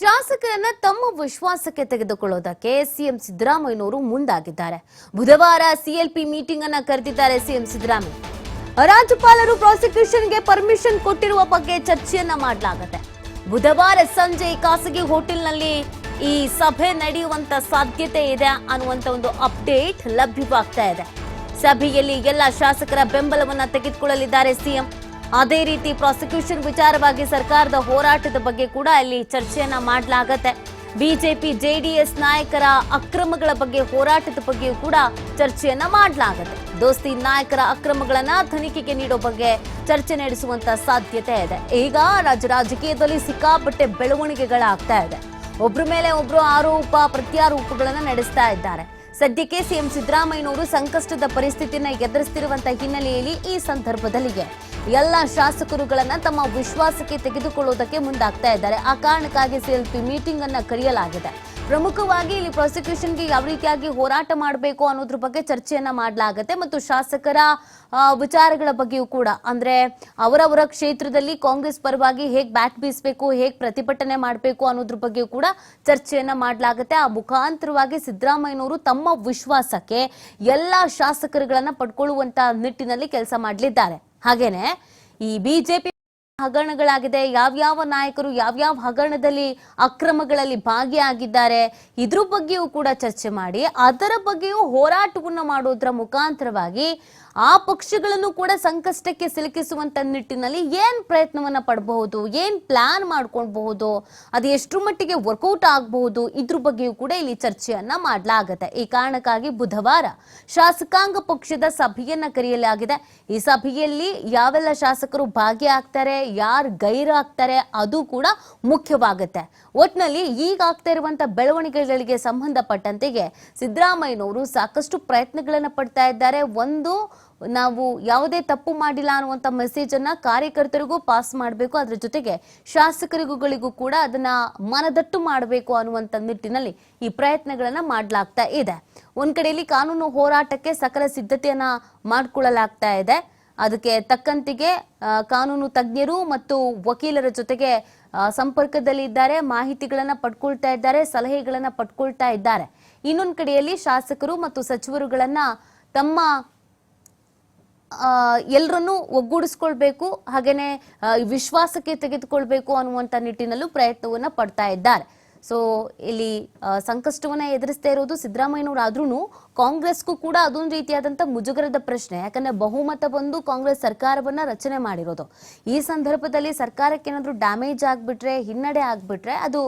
ಶಾಸಕರನ್ನ ತಮ್ಮ ವಿಶ್ವಾಸಕ್ಕೆ ತೆಗೆದುಕೊಳ್ಳೋದಕ್ಕೆ ಸಿಎಂ ಸಿದ್ದರಾಮಯ್ಯನವರು ಮುಂದಾಗಿದ್ದಾರೆ. ಬುಧವಾರ ಸಿಎಲ್ಪಿ ಮೀಟಿಂಗ್ ಅನ್ನ ಕರೆದಿದ್ದಾರೆ ಸಿಎಂ ಸಿದ್ದರಾಮಯ್ಯ. ರಾಜ್ಯಪಾಲರು ಪ್ರಾಸಿಕ್ಯೂಷನ್ಗೆ ಪರ್ಮಿಷನ್ ಕೊಟ್ಟಿರುವ ಬಗ್ಗೆ ಚರ್ಚೆಯನ್ನ ಮಾಡಲಾಗುತ್ತೆ. ಬುಧವಾರ ಸಂಜೆ ಖಾಸಗಿ ಹೋಟೆಲ್ನಲ್ಲಿ ಈ ಸಭೆ ನಡೆಯುವಂತ ಸಾಧ್ಯತೆ ಇದೆ ಅನ್ನುವಂತ ಒಂದು ಅಪ್ಡೇಟ್ ಲಭ್ಯವಾಗ್ತಾ ಇದೆ. ಸಭೆಯಲ್ಲಿ ಎಲ್ಲ ಶಾಸಕರ ಬೆಂಬಲವನ್ನ ತೆಗೆದುಕೊಳ್ಳಲಿದ್ದಾರೆ ಸಿಎಂ. ಅದೇ ರೀತಿ ಪ್ರಾಸಿಕ್ಯೂಷನ್ ವಿಚಾರವಾಗಿ ಸರ್ಕಾರದ ಹೋರಾಟದ ಬಗ್ಗೆ ಕೂಡ ಇಲ್ಲಿ ಚರ್ಚೆಯನ್ನ ಮಾಡಲಾಗತ್ತೆ. ಬಿಜೆಪಿ, ಜೆಡಿಎಸ್ ನಾಯಕರ ಅಕ್ರಮಗಳ ಬಗ್ಗೆ ಹೋರಾಟದ ಬಗ್ಗೆಯೂ ಕೂಡ ಚರ್ಚೆಯನ್ನ ಮಾಡಲಾಗತ್ತೆ. ದೋಸ್ತಿ ನಾಯಕರ ಅಕ್ರಮಗಳನ್ನ ತನಿಖೆಗೆ ನೀಡೋ ಬಗ್ಗೆ ಚರ್ಚೆ ನಡೆಸುವಂತ ಸಾಧ್ಯತೆ ಇದೆ. ಈಗ ರಾಜ್ಯ ರಾಜಕೀಯದಲ್ಲಿ ಸಿಕ್ಕಾಪಟ್ಟೆ ಬೆಳವಣಿಗೆಗಳಾಗ್ತಾ ಇದೆ. ಒಬ್ರ ಮೇಲೆ ಒಬ್ರು ಆರೋಪ, ಪ್ರತ್ಯಾರೋಪಗಳನ್ನ ನಡೆಸ್ತಾ ಇದ್ದಾರೆ. ಸದ್ಯಕ್ಕೆ ಸಿಎಂ ಸಿದ್ದರಾಮಯ್ಯನವರು ಸಂಕಷ್ಟದ ಪರಿಸ್ಥಿತಿಯನ್ನು ಎದುರಿಸ್ತಿರುವಂತಹ ಹಿನ್ನೆಲೆಯಲ್ಲಿ ಈ ಸಂದರ್ಭದಲ್ಲಿ ಎಲ್ಲ ಶಾಸಕರುಗಳನ್ನ ತಮ್ಮ ವಿಶ್ವಾಸಕ್ಕೆ ತೆಗೆದುಕೊಳ್ಳುವುದಕ್ಕೆ ಮುಂದಾಗ್ತಾ ಇದ್ದಾರೆ. ಆ ಕಾರಣಕ್ಕಾಗಿ ಸಿಎಲ್ಪಿ ಮೀಟಿಂಗ್ ಅನ್ನ ಕರೆಯಲಾಗಿದೆ. ಪ್ರಮುಖವಾಗಿ ಇಲ್ಲಿ ಪ್ರಾಸಿಕ್ಯೂಷನ್ಗೆ ಯಾವ ರೀತಿಯಾಗಿ ಹೋರಾಟ ಮಾಡಬೇಕು ಅನ್ನೋದ್ರ ಬಗ್ಗೆ ಚರ್ಚೆಯನ್ನ ಮಾಡಲಾಗುತ್ತೆ ಮತ್ತು ಶಾಸಕರ ವಿಚಾರಗಳ ಬಗ್ಗೆಯೂ ಕೂಡ. ಅಂದ್ರೆ ಅವರವರ ಕ್ಷೇತ್ರದಲ್ಲಿ ಕಾಂಗ್ರೆಸ್ ಪರವಾಗಿ ಹೇಗೆ ಬ್ಯಾಟ್ ಬೀಸಬೇಕು, ಹೇಗೆ ಪ್ರತಿಭಟನೆ ಮಾಡಬೇಕು ಅನ್ನೋದ್ರ ಬಗ್ಗೆಯೂ ಕೂಡ ಚರ್ಚೆಯನ್ನ ಮಾಡಲಾಗುತ್ತೆ. ಆ ಮುಖಾಂತರವಾಗಿ ಸಿದ್ದರಾಮಯ್ಯನವರು ತಮ್ಮ ವಿಶ್ವಾಸಕ್ಕೆ ಎಲ್ಲಾ ಶಾಸಕರುಗಳನ್ನ ಪಡ್ಕೊಳ್ಳುವಂತ ನಿಟ್ಟಿನಲ್ಲಿ ಕೆಲಸ ಮಾಡಲಿದ್ದಾರೆ. ಹಾಗೇನೆ ಈ ಬಿಜೆಪಿ ಹಗರಣಗಳಾಗಿದೆ. ಯಾವ್ಯಾವ ನಾಯಕರು ಯಾವ್ಯಾವ ಹಗರಣದಲ್ಲಿ ಅಕ್ರಮಗಳಲ್ಲಿ ಭಾಗಿಯಾಗಿದ್ದಾರೆ ಇದ್ರ ಬಗ್ಗೆಯೂ ಕೂಡ ಚರ್ಚೆ ಮಾಡಿ. ಅದರ ಬಗ್ಗೆಯೂ ಹೋರಾಟವನ್ನು ಮಾಡೋದ್ರ ಮುಖಾಂತರವಾಗಿ ಆ ಪಕ್ಷಗಳನ್ನು ಕೂಡ ಸಂಕಷ್ಟಕ್ಕೆ ಸಿಲುಕಿಸುವಂತ ನಿಟ್ಟಿನಲ್ಲಿ ಏನ್ ಪ್ರಯತ್ನವನ್ನ ಪಡಬಹುದು, ಏನ್ ಪ್ಲಾನ್ ಮಾಡ್ಕೊಳ್ಬಹುದು, ಅದು ಎಷ್ಟು ಮಟ್ಟಿಗೆ ವರ್ಕೌಟ್ ಆಗಬಹುದು ಇದ್ರ ಬಗ್ಗೆಯೂ ಕೂಡ ಇಲ್ಲಿ ಚರ್ಚೆಯನ್ನ ಮಾಡಲಾಗತ್ತೆ. ಈ ಕಾರಣಕ್ಕಾಗಿ ಬುಧವಾರ ಶಾಸಕಾಂಗ ಪಕ್ಷದ ಸಭೆಯನ್ನ ಕರೆಯಲಾಗಿದೆ. ಈ ಸಭೆಯಲ್ಲಿ ಯಾವೆಲ್ಲ ಶಾಸಕರು ಭಾಗಿಯಾಗ್ತಾರೆ ಯಾರು ಗೈರಾಗ್ತಾರೆ ಅದು ಕೂಡ ಮುಖ್ಯವಾಗುತ್ತೆ. ಒಟ್ನಲ್ಲಿ ಈಗ ಆಗ್ತಾ ಇರುವಂತ ಬೆಳವಣಿಗೆಗಳಿಗೆ ಸಂಬಂಧಪಟ್ಟಂತೆಗೆ ಸಿದ್ದರಾಮಯ್ಯನವರು ಸಾಕಷ್ಟು ಪ್ರಯತ್ನಗಳನ್ನ ಪಡ್ತಾ ಇದ್ದಾರೆ. ಒಂದು, ನಾವು ಯಾವುದೇ ತಪ್ಪು ಮಾಡಿಲ್ಲ ಅನ್ನುವಂಥ ಮೆಸೇಜ್ ಅನ್ನ ಕಾರ್ಯಕರ್ತರಿಗೂ ಪಾಸ್ ಮಾಡಬೇಕು. ಅದರ ಜೊತೆಗೆ ಶಾಸಕರಿಗೂ ಕೂಡ ಅದನ್ನ ಮನದಟ್ಟು ಮಾಡಬೇಕು ಅನ್ನುವಂಥ ನಿಟ್ಟಿನಲ್ಲಿ ಈ ಪ್ರಯತ್ನಗಳನ್ನ ಮಾಡಲಾಗ್ತಾ ಇದೆ. ಒಂದು ಕಡೆಯಲ್ಲಿ ಕಾನೂನು ಹೋರಾಟಕ್ಕೆ ಸಕಲ ಸಿದ್ಧತೆಯನ್ನು ಮಾಡಿಕೊಳ್ಳಲಾಗ್ತಾ ಇದೆ. ಅದಕ್ಕೆ ತಕ್ಕಂತಿಗೆ ಕಾನೂನು ತಜ್ಞರು ಮತ್ತು ವಕೀಲರ ಜೊತೆಗೆ ಸಂಪರ್ಕದಲ್ಲಿ ಇದ್ದಾರೆ ಮಾಹಿತಿಗಳನ್ನ ಪಡ್ಕೊಳ್ತಾ ಇದ್ದಾರೆ ಸಲಹೆಗಳನ್ನ ಪಡ್ಕೊಳ್ತಾ ಇದ್ದಾರೆ. ಇನ್ನೊಂದು ಕಡೆಯಲ್ಲಿ ಶಾಸಕರು ಮತ್ತು ಸಚಿವರುಗಳನ್ನ ತಮ್ಮ ಎಲ್ಲರನ್ನೂ ಒಗ್ಗೂಡಿಸ್ಕೊಳ್ಬೇಕು ಹಾಗೇನೆ ಆ, ವಿಶ್ವಾಸಕ್ಕೆ ತೆಗೆದುಕೊಳ್ಬೇಕು ಅನ್ನುವಂಥ ನಿಟ್ಟಿನಲ್ಲೂ ಪ್ರಯತ್ನವನ್ನ ಪಡ್ತಾ ಇದ್ದಾರೆ. ಸೊ ಇಲ್ಲಿ ಸಂಕಷ್ಟವನ್ನ ಎದುರಿಸ್ತಾ ಇರೋದು ಸಿದ್ದರಾಮಯ್ಯನವರಾದ್ರೂ ಕಾಂಗ್ರೆಸ್ಗೂ ಕೂಡ ಅದೊಂದು ರೀತಿಯಾದಂಥ ಮುಜುಗರದ ಪ್ರಶ್ನೆ. ಯಾಕಂದ್ರೆ ಬಹುಮತ ಬಂದು ಕಾಂಗ್ರೆಸ್ ಸರ್ಕಾರವನ್ನ ರಚನೆ ಮಾಡಿರೋದು. ಈ ಸಂದರ್ಭದಲ್ಲಿ ಸರ್ಕಾರಕ್ಕೆ ಏನಾದರೂ ಡ್ಯಾಮೇಜ್ ಆಗ್ಬಿಟ್ರೆ, ಹಿನ್ನಡೆ ಆಗ್ಬಿಟ್ರೆ ಅದು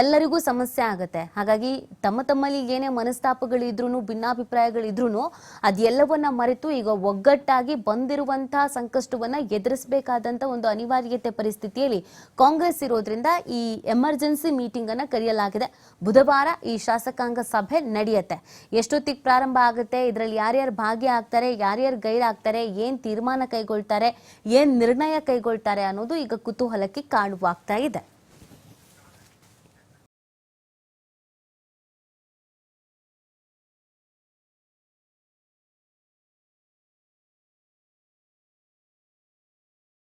ಎಲ್ಲರಿಗೂ ಸಮಸ್ಯೆ ಆಗುತ್ತೆ. ಹಾಗಾಗಿ ತಮ್ಮ ತಮ್ಮಲ್ಲಿ ಏನೇ ಮನಸ್ತಾಪಗಳಿದ್ರು ಭಿನ್ನಾಭಿಪ್ರಾಯಗಳಿದ್ರು ಅದೆಲ್ಲವನ್ನ ಮರೆತು ಈಗ ಒಗ್ಗಟ್ಟಾಗಿ ಬಂದಿರುವಂತಹ ಸಂಕಷ್ಟವನ್ನ ಎದುರಿಸಬೇಕಾದಂತ ಒಂದು ಅನಿವಾರ್ಯತೆ ಪರಿಸ್ಥಿತಿಯಲ್ಲಿ ಕಾಂಗ್ರೆಸ್ ಇರೋದ್ರಿಂದ ಈ ಎಮರ್ಜೆನ್ಸಿ ಮೀಟಿಂಗ್ ಅನ್ನ ಕರೆಯಲಾಗಿದೆ. ಬುಧವಾರ ಈ ಶಾಸಕಾಂಗ ಸಭೆ ನಡೆಯುತ್ತೆ. ಎಷ್ಟೊತ್ತಿಗೆ ಪ್ರಾರಂಭ ಆಗುತ್ತೆ? ಇದರಲ್ಲಿ ಯಾರ್ಯಾರು ಭಾಗಿಯಾಗ್ತಾರೆ ಯಾರ್ಯಾರು ಗೈರಾಗ್ತಾರೆ ಏನ್ ತೀರ್ಮಾನ ಕೈಗೊಳ್ತಾರೆ? ಏನ್ ನಿರ್ಣಯ ಕೈಗೊಳ್ತಾರೆ ಅನ್ನೋದು ಈಗ ಕುತೂಹಲಕ್ಕೆ ಕಾಣುವಾಗ್ತಾ ಇದೆ.